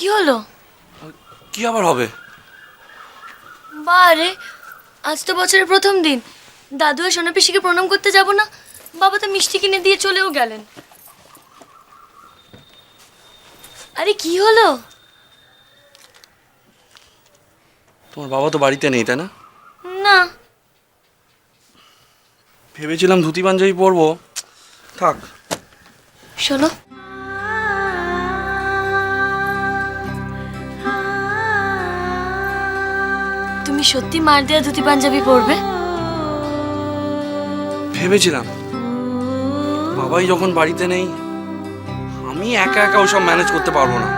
কি হলো? কি আবার হবে? বারে আজ তো বছরের প্রথম দিন। দাদু আর সোনা পিসিকে প্রণাম করতে যাব না? বাবা তো মিষ্টি কিনে দিয়ে চলেও গেলেন। আরে কি হলো? তোমার বাবা তো বাড়িতে নেই তাই না? না। ভেবেছিলাম ধুতি পাঞ্জাবি পরবো। থাক। শোনো তুমি সত্যি মার দেওয়া ধুতি পাঞ্জাবি পরবে? ভেবেছিলাম। বাবাই যখন বাড়িতে নেই আমি একা একা ওসব ম্যানেজ করতে পারব না।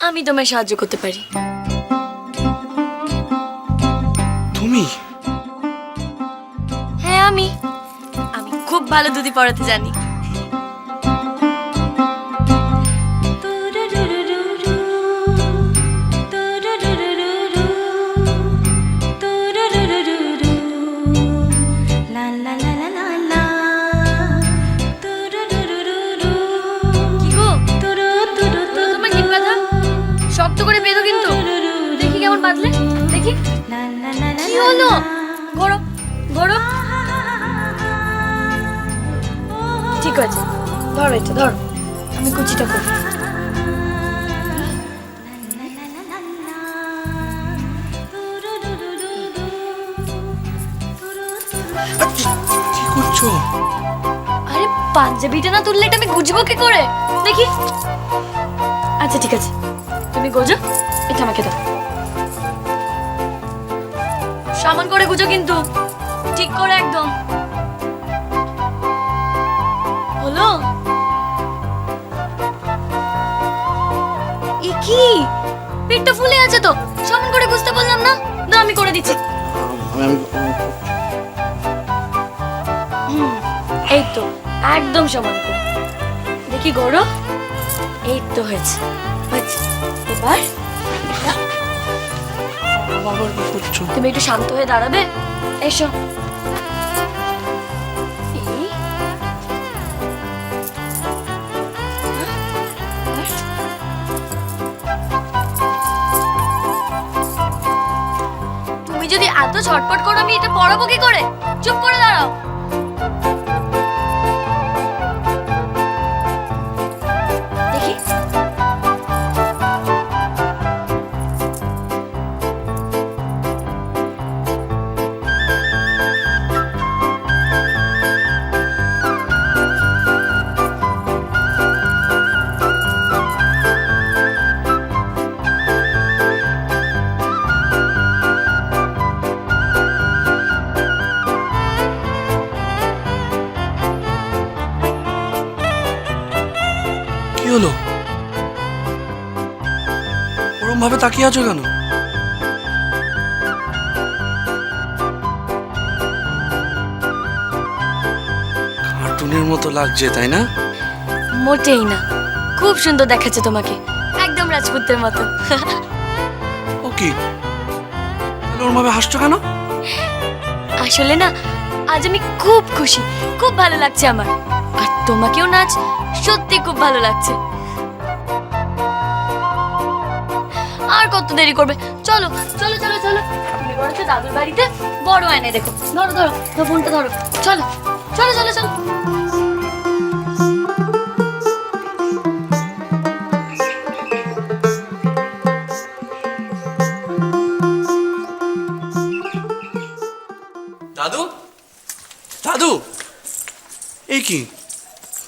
আমি তোমায় সাহায্য করতে পারি। তুমি? হ্যাঁ আমি। আমি খুব ভালো দুধি পড়াতে জানি। শক্ত করে বেঁধো কিন্তু। দেখি কেমন বাঁধলে দেখি। কি হলো? গরম গরম ঠিক আছে। ধরো এটা ধরো। আমি কুচিটা করি করছ আরে পাঞ্জাবিটা না তুললে এটা আমি গুজবো কি করে? দেখি। আচ্ছা ঠিক আছে। তুমি গোজো এটা আমাকে দাও। সামান করে গুজো কিন্তু। ঠিক করে একদম। হলো? এ কি? পেটটা ফুলে আছে তো। সামান করে বুঝতে বললাম না। না আমি করে দিচ্ছি। আমি এই তো একদম সমান করে। দেখি গড়ো এই তো হয়েছে। হয়েছে। এবার তুমি একটু শান্ত হয়ে দাঁড়াবে। এসো। তুমি যদি এত ছটপট করো আমি এটা পড়াবো কি করে? চুপ করে দাঁড়াও। তাকিয়ে আছো কেন? কার্টুনের মতো লাগছে তাই না? মোটেই না। খুব সুন্দর দেখাচ্ছে তোমাকে। একদম রাজপুতের মতো। ও কি? ওরম ভাবে হাসছো কেন? আসলে না আজ আমি খুব খুশি। খুব ভালো লাগছে আমার। আর তোমাকেও নাচ সত্যি খুব ভালো লাগছে। কত দেরি করবে। চলো চলো চলো চলো। তুমি বরঞ্চ দাদুর বাড়িতে বড় আয়নায় দেখো ধরো ধরো ধরো ফোনটা ধরো। চলো চলো চলো চলো। দাদু? দাদু? এই কি?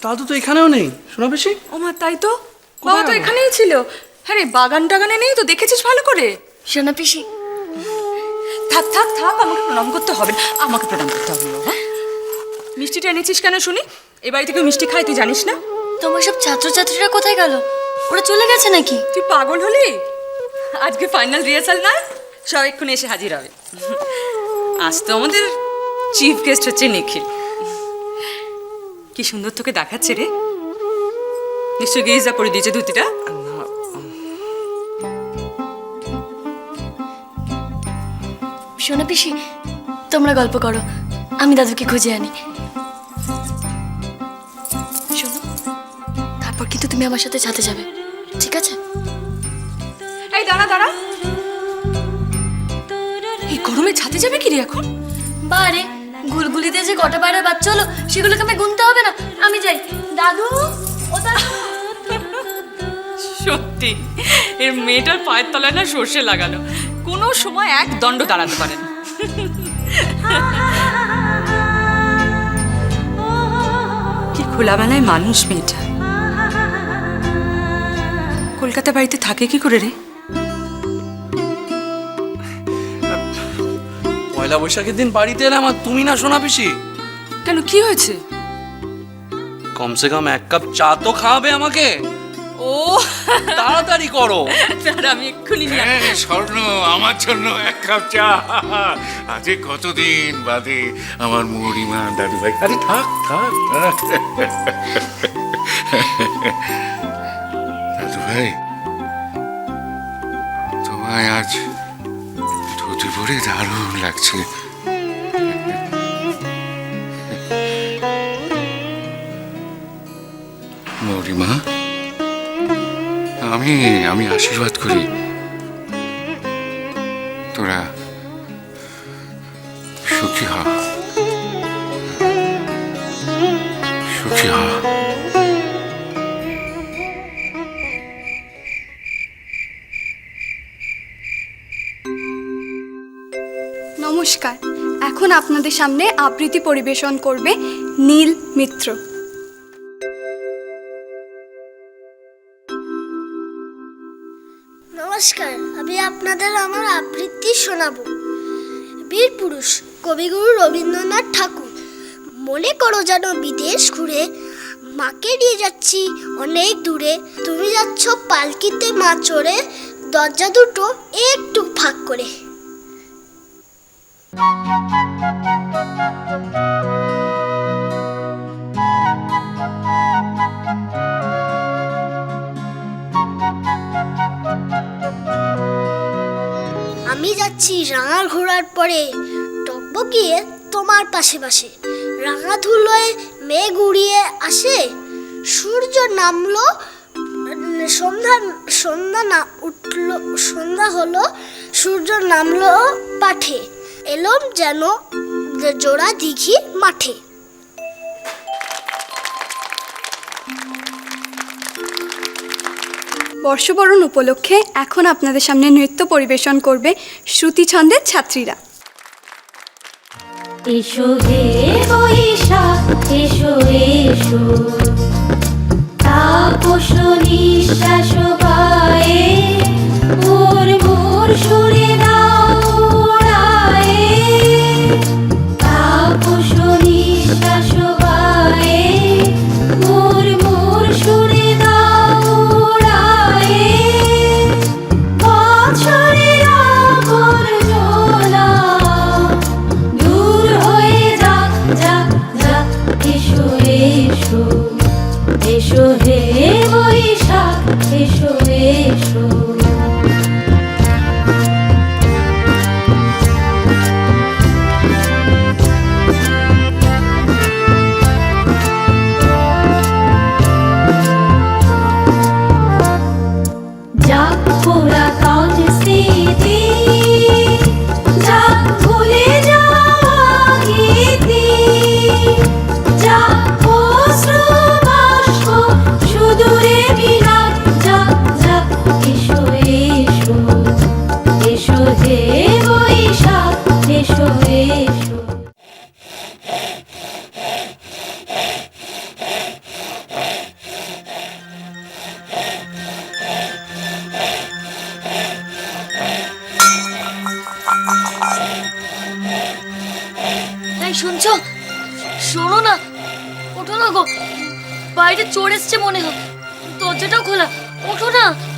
দাদু তো এখানেও নেই শোনা বেশি ওমা তাই তো? বাবা তো এখানেই ছিল। হ্যাঁ রে বাগান টাগানে নেই তো দেখেছিস ভালো করে? সোনা পিসি। থাক থাক থাক আমাকে প্রণাম করতে হবে না। আমাকে প্রণাম করতে হবে না বাবা মিষ্টিটা এনেছিস কেন শুনি? এ বাড়ি থেকে মিষ্টি খাই তুই জানিস না? তোমার সব ছাত্রছাত্রীরা কোথায় গেল? ওরা চলে গেছে নাকি? তুই পাগল হলি? আজকে ফাইনাল রিহার্সাল না? সব এক্ষুনি এসে হাজির হবে। আজ তো আমাদের চিফ গেস্ট হচ্ছে নিখিল। কি সুন্দর তোকে দেখাচ্ছে রে। নিশ্চয় গেজা পরে দিয়েছে ধুতিটা। সোনা পিসি তোমরা গল্প করো আমি দাদুকে খুঁজে আনি। শোনো তারপর কিন্তু তুমি আমার সাথে ছাতে যাবে ঠিক আছে? এই দাঁড়া দাঁড়া। এই গরমে ছাদে যাবে কি রে এখন? বারে গুলগুলিতে যে কটা বাইরের বাচ্চা হলো সেগুলোকে আমি গুনতে হবে না আমি যাই। দাদু ও দাদু। সত্যি এর মেয়েটার পায়ের তলায় না সর্ষে লাগানো। কোনো সময় এক দণ্ড দাঁড়াতে পারে না কি খোলামেলায় মানুষ মেয়েটা। কলকাতা বাড়িতে থাকে কি করে রে? পয়লা বৈশাখের দিন বাড়িতে এলাম আর তুমি না শোনা পিসি। কেন কি হয়েছে? কমসে কম এক কাপ চা তো খাওয়াবে আমাকে। ও তাড়াতাড়ি করো। তার আমি এক্ষুনি নিয়ে হ্যাঁ স্বর্ণ আমার জন্য এক কাপ চা। আজকে কতদিন বাদে আমার মুড়িমা দাদু ভাই আরে থাক থাক থাক। দাদু ভাই তোমায় আজ ধুতি পরে দারুণ লাগছে। মৌরিমা আমি আমি আশীর্বাদ করি। তোরা সুখী হ। সুখী হ। নমস্কার। এখন আপনাদের সামনে আবৃত্তি পরিবেশন করবে নীল মিত্র। নমস্কার। আমি আপনাদের আমার আবৃত্তি শোনাবো। বীর পুরুষ, কবিগুরু রবীন্দ্রনাথ ঠাকুর, মনে করো যেন বিদেশ ঘুরে মাকে নিয়ে যাচ্ছি অনেক দূরে। তুমি যাচ্ছ পালকিতে মা চড়ে, দরজা দুটো একটু ফাঁক করে। আমি যাচ্ছি রাঙা ঘোড়ার পরে। টকবকিয়ে তোমার পাশে পাশে। রাঙা ধুলোয় মেঘ উড়িয়ে আসে। সূর্য নামলো, সন্ধ্যা সন্ধ্যা না, উঠল, সন্ধ্যা হলো, সূর্য নামলো পাঠে। এলম যেন জোড়া দিঘি মাঠে। বর্ষবরণ উপলক্ষে এখন আপনাদের সামনে নৃত্য পরিবেশন করবে শ্রুতি ছন্দের ছাত্রীরা। এসো হে নিঃশ্বাস গায়ে মোর মোর দরজাটাও খোলা ওঠো না চোর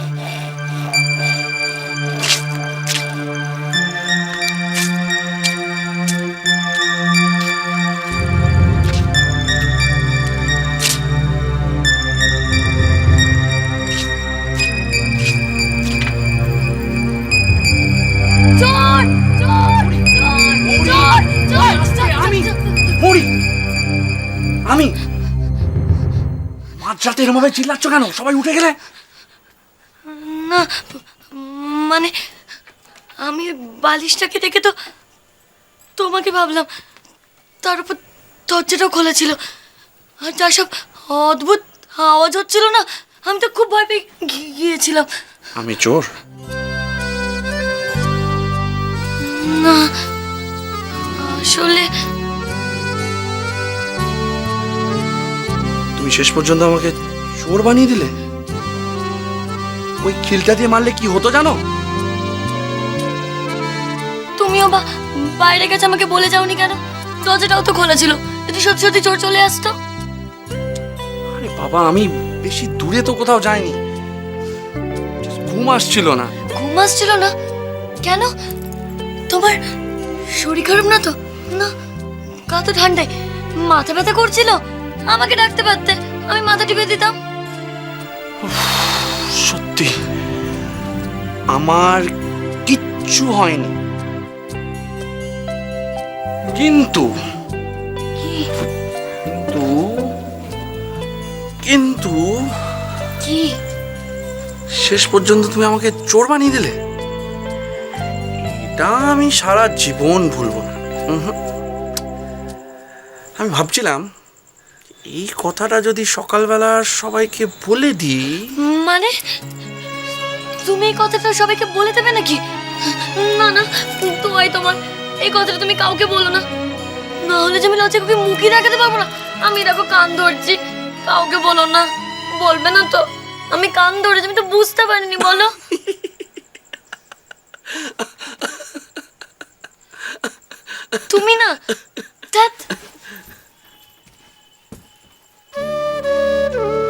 এরম ভাবে চিল্লাচ্ছ কেন? সবাই উঠে গেলে। না মানে আমি বালিশটাকে দেখে তো তোমাকে ভাবলাম। তার উপর দরজাটাও খোলা ছিল আর যা সব অদ্ভুত আওয়াজ হচ্ছিল না আমি তো খুব ভয় পেয়ে গিয়েছিলাম। আমি চোর? না আসলে তুমি শেষ পর্যন্ত আমাকে চোর বানিয়ে দিলে? ওই খিলটা দিয়ে মারলে কি হতো জানো? তুমিও বা বাইরে গেছে আমাকে বলে যাওনি কেন? দরজাটাও তো খোলা ছিল। যদি সত্যি সত্যি চোর চলে আসতো? আরে বাবা আমি বেশি দূরে তো কোথাও যাইনি। ঘুম আসছিল না। ঘুম আসছিল না? কেন? তোমার শরীর খারাপ না তো? না গা তো ঠান্ডায়। মাথা ব্যথা করছিল? আমাকে ডাকতে পারতে আমি মাথা টিপে দিতাম। সত্যি। আমার কিচ্ছু হয়নি। কিন্তু কিন্তু কিন্তু কি? শেষ পর্যন্ত তুমি আমাকে চোর বানিয়ে দিলে? এটা আমি সারা জীবন ভুলবো না। আমি ভাবছিলাম এই কথাটা যদি সকালবেলা সবাইকে বলে দিই। মানে? তুমি এই কথাটা সবাইকে বলে দেবে নাকি? না না তোমায় তোমার। এই কথাটা তুমি কাউকে বলো না। না হলে যে আমি লজ্জা কাউকে মুখই দেখাতে পারব না। আমি দেখো কান ধরছি। কাউকে বলো না। বলবে না তো। আমি কান ধরেছি আমি তো বুঝতে পারিনি বলো। তুমি না Woo-hoo!